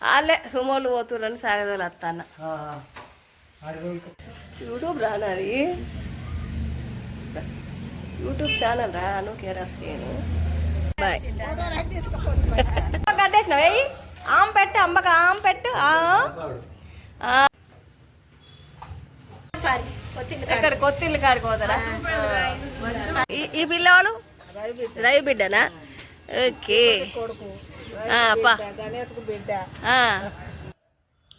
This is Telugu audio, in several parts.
వాళ్ళే సుమోలు పోతుర్రని సాగదోలు వస్తాను యూట్యూబ్ రానది యూట్యూబ్ ఛానల్ రా Anu care of Srinu boy. కట్టేసిన వెయ్యి ఆమె పెట్టు అమ్మకి ఆమె పెట్టు ఆ. ఆ. ఎక్కడ కొత్తిల్లు కాడికి పోతారా? ఈ- ఈ పిల్లవాళ్ళు రవి బిడ్డనా? ఓకే. ఆ, పా. ఆ.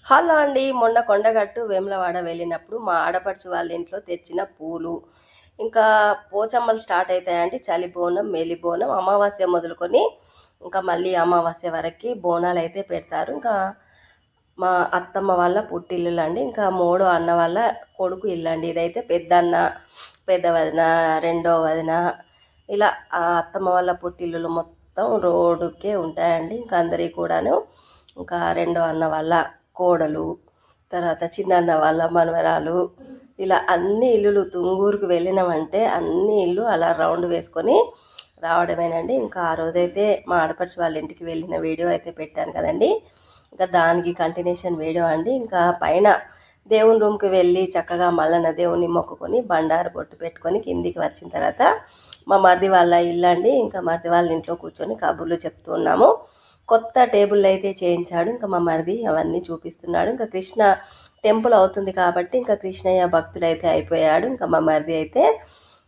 హలో అండి. మొన్న కొండగట్టు వేములవాడ వెళ్ళినప్పుడు మా ఆడపడుచు వాళ్ళ ఇంట్లో తెచ్చిన పూలు. ఇంకా పోచమ్మలు స్టార్ట్ అవుతాయండి చలి బోనం మేలి బోనం అమావాస్య మొదలుకొని ఇంకా మళ్ళీ అమావాస్య వరకు బోనాలు అయితే పెడతారు. ఇంకా మా అత్తమ్మ వాళ్ళ పుట్టిల్లు అండి ఇంకా మూడో అన్న వాళ్ళ కొడుకు ఇల్లు అండి ఇదైతే పెద్ద అన్న పెద్ద వదిన రెండో వదిన ఇలా అత్తమ్మ వాళ్ళ పుట్టిల్లులు మొత్తం మొత్తం రోడ్డుకే ఉంటాయండి. ఇంకా అందరికీ కూడాను ఇంకా రెండో అన్న వాళ్ళ కోడలు తర్వాత చిన్న అన్న వాళ్ళ మనవరాలు ఇలా అన్ని ఇల్లులు తుంగూరుకు వెళ్ళినామంటే అన్ని ఇల్లు అలా రౌండ్ వేసుకొని రావడమేనండి. ఇంకా ఆ రోజైతే మా ఆడపడిచి వాళ్ళ ఇంటికి వెళ్ళిన వీడియో అయితే పెట్టాను కదండి. ఇంకా దానికి కంటిన్యూషన్ వీడియో అండి. ఇంకా పైన దేవుని రూమ్కి వెళ్ళి చక్కగా మల్లన్న దేవుని మొక్కుకొని బండారు బొట్టు పెట్టుకొని కిందికి వచ్చిన తర్వాత మా మరిది వాళ్ళ ఇల్లు అండి. ఇంకా మరిది వాళ్ళ ఇంట్లో కూర్చొని కబుర్లు చెప్తూ ఉన్నాము. కొత్త టేబుల్ అయితే చేయించాడు. ఇంకా మా మరిది అవన్నీ చూపిస్తున్నాడు. ఇంకా కృష్ణ టెంపుల్ అవుతుంది కాబట్టి ఇంకా కృష్ణయ్య భక్తుడు అయితే అయిపోయాడు. ఇంకా మా మరిది అయితే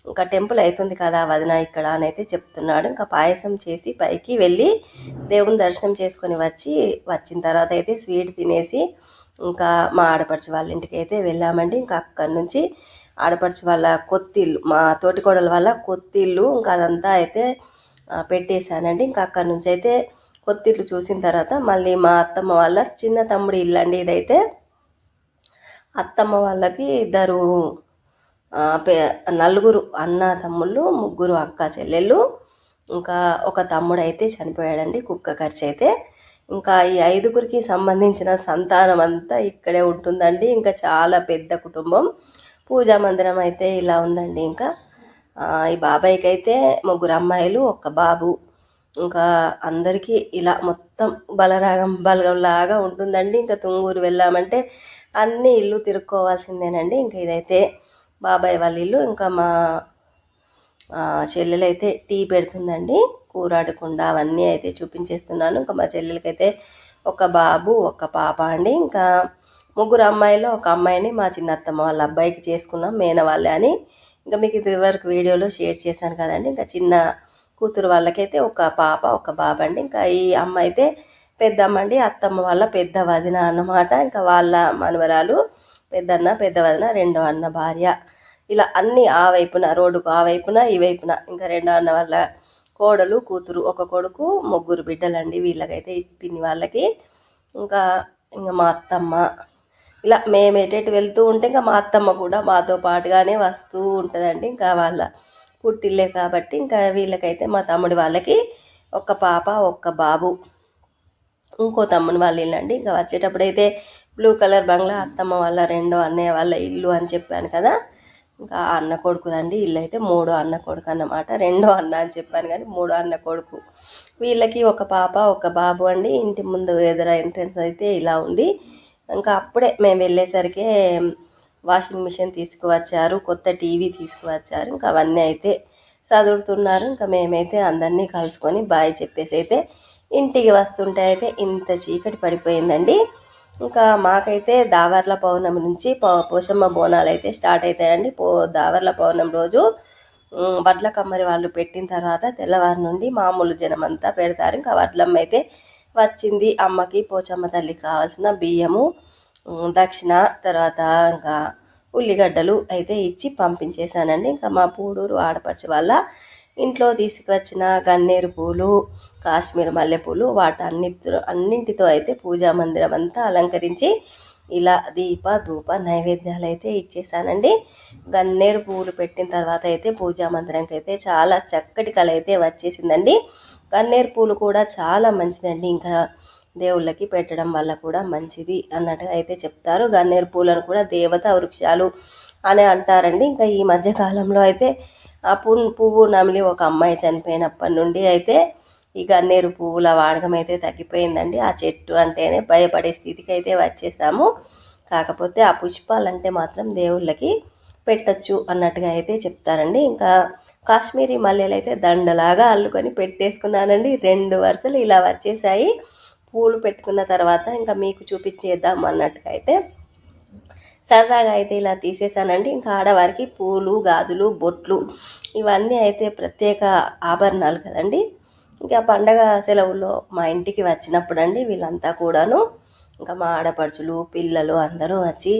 ఇంకా టెంపుల్ అవుతుంది కదా వదిన ఇక్కడ అని అయితే చెప్తున్నాడు. ఇంకా పాయసం చేసి పైకి వెళ్ళి దేవుని దర్శనం చేసుకొని వచ్చి వచ్చిన తర్వాత అయితే స్వీట్ తినేసి ఇంకా మా ఆడపడిచి వాళ్ళ ఇంటికి అయితే వెళ్ళామండి. ఇంకా అక్కడి నుంచి ఆడపడుచు వాళ్ళ కొత్తిల్లు మా తోటికోడల వాళ్ళ కొత్తిల్లు ఇంకా అదంతా అయితే పెట్టేశానండి. ఇంకా అక్కడి నుంచి అయితే కొత్తిల్లు చూసిన తర్వాత మళ్ళీ మా అత్తమ్మ వాళ్ళ చిన్న తమ్ముడి ఇల్లు అండి ఇదైతే. అత్తమ్మ వాళ్ళకి ఇద్దరు నలుగురు అన్న తమ్ముళ్ళు ముగ్గురు అక్క చెల్లెళ్ళు. ఇంకా ఒక తమ్ముడు అయితే చనిపోయాడండి కుక్క ఖర్చు అయితే ఇంకా ఈ ఐదుగురికి సంబంధించిన సంతానం అంతా ఇక్కడే ఉంటుందండి. ఇంకా చాలా పెద్ద కుటుంబం. పూజా మందిరం అయితే ఇలా ఉందండి ఇంకా. ఈ బాబాయ్కి అయితే ముగ్గురు అమ్మాయిలు ఒక బాబు. ఇంకా అందరికీ ఇలా మొత్తం బలరాగం బలగంలాగా ఉంటుందండి. ఇంకా తుంగూరు వెళ్ళామంటే అన్ని ఇల్లు తిరుక్కోవాల్సిందేనండి. ఇంకా ఇదైతే బాబాయ్ వాళ్ళ ఇల్లు. ఇంకా మా చెల్లెలైతే టీ పెడుతుందండి. కూరాడకుండా అవన్నీ అయితే చూపించేస్తున్నాను. ఇంకా మా చెల్లెలకైతే ఒక బాబు ఒక పాప అండి. ఇంకా ముగ్గురు అమ్మాయిలు ఒక అమ్మాయిని మా చిన్నత్తమ్మ వాళ్ళ అబ్బాయికి చేసుకున్నాం మేనవాళ్ళే అని. ఇంకా మీకు ఇదివరకు వీడియోలో షేర్ చేశాను కదండి. ఇంకా చిన్న కూతురు వాళ్ళకైతే ఒక పాప ఒక బాబు అండి ఇంకా ఈ అమ్మ అయితే పెద్దమ్మ అండి. అత్తమ్మ వాళ్ళ పెద్ద వదిన అన్నమాట. ఇంకా వాళ్ళ మనవరాలు పెద్దన్న పెద్ద వదిన రెండో అన్న భార్య. ఇలా అన్ని ఆ వైపున రోడ్డుకు ఆ వైపున ఈ వైపున. ఇంకా రెండో అన్న వాళ్ళ కోడలు కూతురు ఒక కొడుకు ముగ్గురు బిడ్డలండి. వీళ్ళకైతే ఈ పిన్ని వాళ్ళకి. ఇంకా ఇంకా మా అత్తమ్మ ఇలా మేము ఎటెటు వెళ్తూ ఉంటే ఇంకా మా అత్తమ్మ కూడా మాతో పాటుగానే వస్తూ ఉంటుందండి. ఇంకా వాళ్ళ పుట్టిల్లే కాబట్టి ఇంకా వీళ్ళకైతే మా తమ్ముడి వాళ్ళకి ఒక పాప ఒక్క బాబు ఇంకో తమ్ముని వాళ్ళ ఇల్లు అండి ఇంకా వచ్చేటప్పుడు అయితే బ్లూ కలర్ బంగ్లా అత్తమ్మ వాళ్ళ రెండో అన్నయ్య వాళ్ళ ఇల్లు అని చెప్పాను కదా. ఇంకా అన్న కొడుకుదండి. ఇల్లు అయితే మూడో అన్న కొడుకు అన్నమాట. రెండో అన్న అని చెప్పాను కానీ మూడో అన్న కొడుకు. వీళ్ళకి ఒక పాప ఒక బాబు అండి. ఇంటి ముందు ఎదుర ఎంట్రెన్స్ అయితే ఇలా ఉంది. ఇంకా అప్పుడే మేము వెళ్ళేసరికి వాషింగ్ మిషన్ తీసుకువచ్చారు కొత్త టీవీ తీసుకువచ్చారు ఇంకా అవన్నీ అయితే చదువుతున్నారు ఇంకా మేమైతే అందరినీ కలుసుకొని బాయ్ చెప్పేసి అయితే ఇంటికి వస్తుంటే అయితే ఇంత చీకటి పడిపోయిందండి. ఇంకా మాకైతే దావర్ల పౌర్ణమి నుంచి పోషమ్మ బోనాలు అయితే స్టార్ట్ అవుతాయండి పో దావర్ల పౌర్ణమి రోజు వడ్ల కమ్మరి వాళ్ళు పెట్టిన తర్వాత తెల్లవారు నుండి మామూలు జనం అంతా పెడతారు. ఇంకా వడ్లమ్మ అయితే వచ్చింది అమ్మకి పోచమ్మ తల్లికి కావాల్సిన బియ్యము దక్షిణ తర్వాత ఇంకా ఉల్లిగడ్డలు అయితే ఇచ్చి పంపించేశానండి. ఇంకా మా పూడూరు ఆడపడిచి వాళ్ళ ఇంట్లో తీసుకువచ్చిన గన్నేరు పూలు కాశ్మీర్ మల్లెపూలు వాటన్నిటితో అన్నింటితో అయితే పూజా మందిరం అంతా అలంకరించి ఇలా దీప ధూప నైవేద్యాలు అయితే ఇచ్చేసానండి గన్నేరు పువ్వులు పెట్టిన తర్వాత అయితే పూజా మందిరంకి అయితే చాలా చక్కటి కళ అయితే వచ్చేసిందండి. గన్నేరు పూలు కూడా చాలా మంచిదండి. ఇంకా దేవుళ్ళకి పెట్టడం వల్ల కూడా మంచిది అన్నట్టుగా అయితే చెప్తారు. గన్నేరు పూలను కూడా దేవత వృక్షాలు అని అంటారండి. ఇంకా ఈ మధ్య కాలంలో అయితే ఆ పువ్వు పువ్వు నమిలి ఒక అమ్మాయి చనిపోయినప్పటి నుండి అయితే ఈ గన్నేరు పువ్వుల వాడకం అయితే తగ్గిపోయిందండి. ఆ చెట్టు అంటేనే భయపడే స్థితికి అయితే వచ్చేసాము. కాకపోతే ఆ పుష్పాలంటే మాత్రం దేవుళ్ళకి పెట్టచ్చు అన్నట్టుగా అయితే చెప్తారండి. ఇంకా కాశ్మీరీ మల్లెలు అయితే దండలాగా అల్లుకొని పెట్టేసుకున్నానండి. రెండు వరుసలు ఇలా వచ్చేసాయి. పూలు పెట్టుకున్న తర్వాత ఇంకా మీకు చూపించేద్దాం అన్నట్టుగా అయితే సరదాగా అయితే ఇలా తీసేసానండి. ఇంకా ఆడవారికి పూలు గాజులు బొట్లు ఇవన్నీ అయితే ప్రత్యేక ఆభరణాలు కదండి. ఇంకా పండగ సెలవుల్లో మా ఇంటికి వచ్చినప్పుడు అండి వీళ్ళంతా కూడాను ఇంకా మా ఆడపడుచులు పిల్లలు అందరూ వచ్చి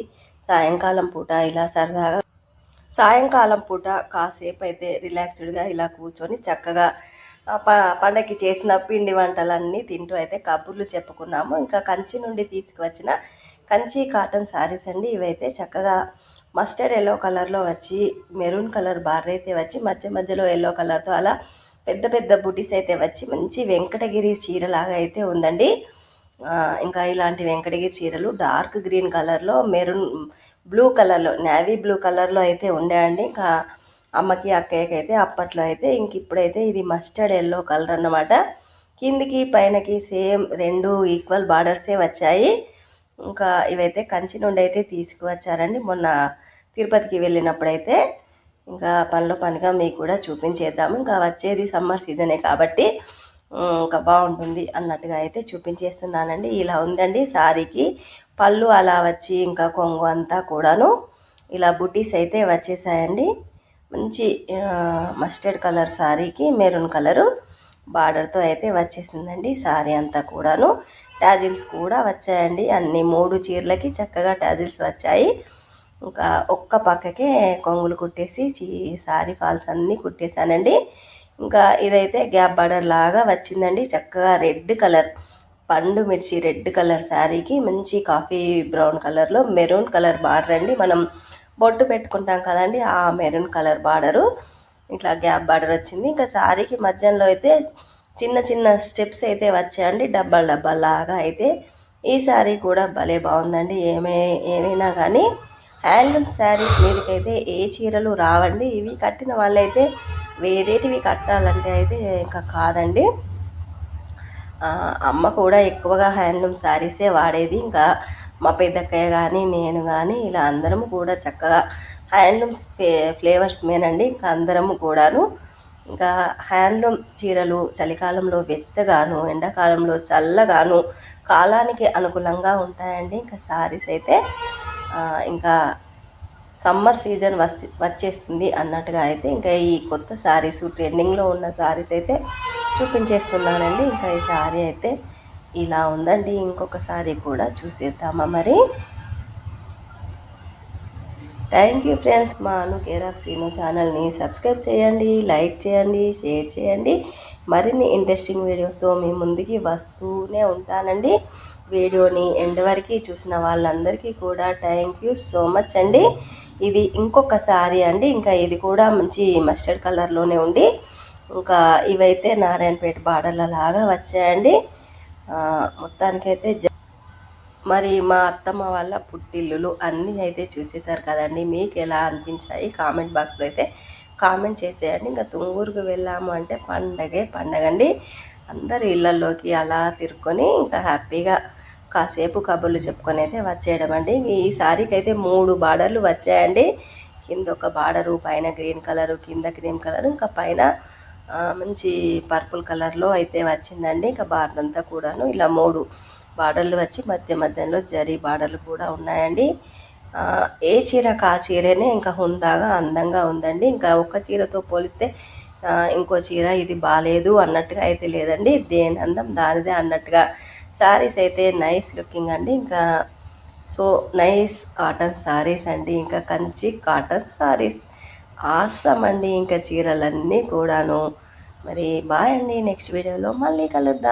సాయంకాలం పూట ఇలా సరదాగా సాయంకాలం పూట కాసేపు అయితే రిలాక్స్డ్గా ఇలా కూర్చొని చక్కగా ప పండగకి చేసిన పిండి వంటలన్నీ తింటూ అయితే కబుర్లు చెప్పుకున్నాము. ఇంకా కంచి నుండి తీసుకువచ్చిన కంచి కాటన్ శారీస్ అండి. ఇవైతే చక్కగా మస్టర్డ్ ఎల్లో కలర్లో వచ్చి మెరూన్ కలర్ బార్ అయితే వచ్చి మధ్య మధ్యలో ఎల్లో కలర్తో అలా పెద్ద పెద్ద బుటీస్ అయితే వచ్చి మంచి వెంకటగిరి చీరలాగా అయితే ఉందండి. ఇంకా ఇలాంటి వెంకటగిరి చీరలు డార్క్ గ్రీన్ కలర్లో మెరూన్ బ్లూ కలర్లో నేవీ బ్లూ కలర్లో అయితే ఉండేయండి ఇంకా అమ్మకి అక్కయ్యకి అయితే అప్పట్లో అయితే ఇంక ఇప్పుడైతే ఇది మస్టర్డ్ ఎల్లో కలర్ అన్నమాట. కిందికి పైనకి సేమ్ రెండు ఈక్వల్ బార్డర్సే వచ్చాయి. ఇంకా ఇవైతే కంచి నుండి అయితే తీసుకువచ్చారండి. మొన్న తిరుపతికి వెళ్ళినప్పుడైతే ఇంకా పనిలో పనిగా మీకు కూడా చూపించేద్దాము. ఇంకా వచ్చేది సమ్మర్ సీజనే కాబట్టి ఇంకా బాగుంటుంది అన్నట్టుగా అయితే చూపించేస్తున్నానండి. ఇలా ఉందండి శారీకి పళ్ళు అలా వచ్చి ఇంకా కొంగు అంతా కూడాను ఇలా బుటీస్ అయితే వచ్చేసాయండి. మంచి మస్టర్డ్ కలర్ శారీకి మెరూన్ కలరు బార్డర్తో అయితే వచ్చేసిందండి శారీ అంతా కూడాను. ట్యాజిల్స్ కూడా వచ్చాయండి. అన్ని మూడు చీరలకి చక్కగా ట్యాజిల్స్ వచ్చాయి. ఇంకా ఒక్క పక్కకే కొంగులు కుట్టేసి చీ శారీ ఫాల్స్ అన్నీ కుట్టేశానండి. ఇంకా ఇదైతే గ్యాప్ బార్డర్ లాగా వచ్చిందండి. చక్కగా రెడ్ కలర్ పండు మిర్చి రెడ్ కలర్ శారీకి మంచి కాఫీ బ్రౌన్ కలర్లో మెరూన్ కలర్ బార్డర్ అండి. మనం బొట్టు పెట్టుకుంటాం కదండి ఆ మెరూన్ కలర్ బార్డరు. ఇట్లా గ్యాప్ బార్డర్ వచ్చింది. ఇంకా శారీకి మధ్యలో అయితే చిన్న చిన్న స్టెప్స్ అయితే వచ్చాయండి. డబ్బాలు లాగా అయితే ఈ శారీ కూడా భలే బాగుందండి. ఏమే ఏమైనా కానీ హ్యాండ్లూమ్ శారీస్ మీదకైతే ఏ చీరలు రావండి. ఇవి కట్టిన వాళ్ళైతే వేరేటివి కట్టాలంటే అయితే ఇంకా కాదండి. అమ్మ కూడా ఎక్కువగా హ్యాండ్లూమ్ శారీసే వాడేది. ఇంకా మా పెద్దక్కయ్య కానీ నేను కానీ ఇలా అందరము కూడా చక్కగా హ్యాండ్లూమ్స్ ఫ్లేవర్స్ మేనండి. ఇంకా అందరము కూడాను ఇంకా హ్యాండ్లూమ్ చీరలు చలికాలంలో వెచ్చగాను ఎండాకాలంలో చల్లగాను కాలానికి అనుకూలంగా ఉంటాయండి. ఇంకా శారీస్ అయితే ఇంకా సమ్మర్ సీజన్ వస్తే వచ్చేస్తుంది అన్నట్టుగా అయితే ఇంకా ఈ కొత్త శారీస్ ట్రెండింగ్లో ఉన్న శారీస్ అయితే చూపించేస్తున్నానండి. ఇంకా ఈ శారీ అయితే ఇలా ఉందండి. ఇంకొక శారీ కూడా చూసేద్దామా మరి? థ్యాంక్ యూ ఫ్రెండ్స్ మా అను కేర్ ఆఫ్ సీను ఛానల్ని సబ్స్క్రైబ్ చేయండి లైక్ చేయండి షేర్ చేయండి. మరిన్ని ఇంట్రెస్టింగ్ వీడియోస్తో మీ ముందుకి వస్తూనే ఉంటానండి. వీడియోని ఎండ్ వరకు చూసిన వాళ్ళందరికీ కూడా థ్యాంక్ యూ సో మచ్ అండి. ఇది ఇంకొక సారీ అండి. ఇంకా ఇది కూడా మంచి మస్టర్డ్ కలర్లోనే ఉండి ఇంకా ఇవైతే నారాయణపేట బార్డర్ల లాగా వచ్చాయండి మొత్తానికైతే మరి మా అత్తమ్మ వాళ్ళ పుట్టిల్లులు అన్నీ అయితే చూసేశారు కదండి. మీకు ఎలా అనిపించాయి? కామెంట్ బాక్స్లో అయితే కామెంట్ చేసేయండి. ఇంకా తుంగూరుకు వెళ్ళాము అంటే పండగే పండగండి. అందరు ఇళ్ళల్లోకి అలా తిరుక్కొని ఇంకా హ్యాపీగా కాసేపు కబుర్లు చెప్పుకొని అయితే వచ్చేయడం అండి. ఈ సారీకి అయితే మూడు బార్డర్లు వచ్చాయండి. కింద ఒక బార్డరు పైన గ్రీన్ కలరు కింద క్రీమ్ కలర్ ఇంకా పైన మంచి పర్పుల్ కలర్లో అయితే వచ్చిందండి. ఇంకా బార్డర్ అంతా కూడాను ఇలా మూడు బార్డర్లు వచ్చి మధ్య మధ్యలో జరీ బార్డర్లు కూడా ఉన్నాయండి. ఏ చీర కా చీరనే ఇంకా హుందాగా అందంగా ఉందండి. ఇంకా ఒక చీరతో పోలిస్తే ఇంకో చీర ఇది బాగాలేదు అన్నట్టుగా అయితే లేదండి. దేని అందం దానిదే అన్నట్టుగా. శారీస్ అయితే నైస్ లుకింగ్ అండి. ఇంకా సో నైస్ కాటన్ శారీస్ అండి. ఇంకా కంచి కాటన్ శారీస్ ఆసం అండి. ఇంకా చీరలన్నీ కూడాను. మరి బాయ్ అండి. నెక్స్ట్ వీడియోలో మళ్ళీ కలుద్దాం.